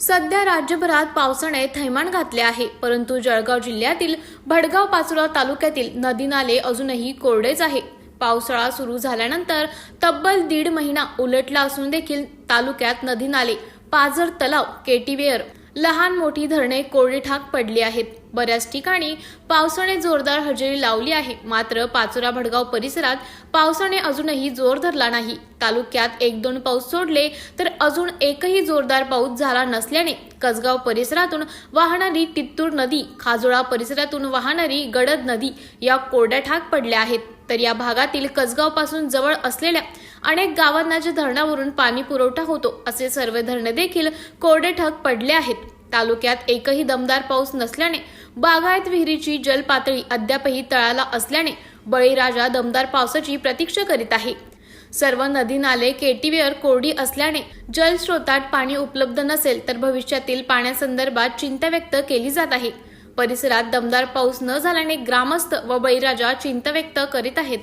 सध्या राज्यभरात पावसाने थैमान घातले आहे. परंतु जळगाव जिल्ह्यातील भडगाव पाचोरा तालुक्यातील नदी नाले अजूनही कोरडेच आहे. पावसाळा सुरू झाल्यानंतर तब्बल दीड महिना उलटला असून देखील तालुक्यात नदी नाले पाझर तलाव केटीवेअर लहान मोठी धरणे कोरडेठाक पडली आहेत. बऱ्याच ठिकाणी पावसाने जोरदार हजेरी लावली आहे. मात्र पाचोरा भडगाव परिसरात पावसाने अजूनही जोर धरला नाही. तालुक्यात एक दोन पाऊस सोडले तर अजून एकही जोरदार पाऊस झाला नसल्याने कसगाव परिसरातून वाहणारी टित्तूर नदी खाजोळा परिसरातून वाहणारी गडद नदी या कोरड्या ठाक पडल्या आहेत. तर या भागातील कसगावपासून जवळ असलेल्या अनेक गावांना जे धरणावरून पाणी पुरवठा होतो असे सर्व धरणे देखील कोरडे ठक पडले आहेत. तालुक्यात एकही दमदार पाऊस नसल्याने बागायत विहिरीची जलपातळी अद्यापही तळाला असल्याने बळीराजा दमदार पावसाची प्रतीक्षा करीत आहे. सर्व नदी नाले केटीवेअर कोरडी असल्याने जलस्रोतात पाणी उपलब्ध नसेल तर भविष्यातील पाण्यासंदर्भात चिंता व्यक्त केली जात आहे. परिसरात दमदार पाऊस न झाल्याने ग्रामस्थ व बळीराजा चिंता व्यक्त करीत आहेत.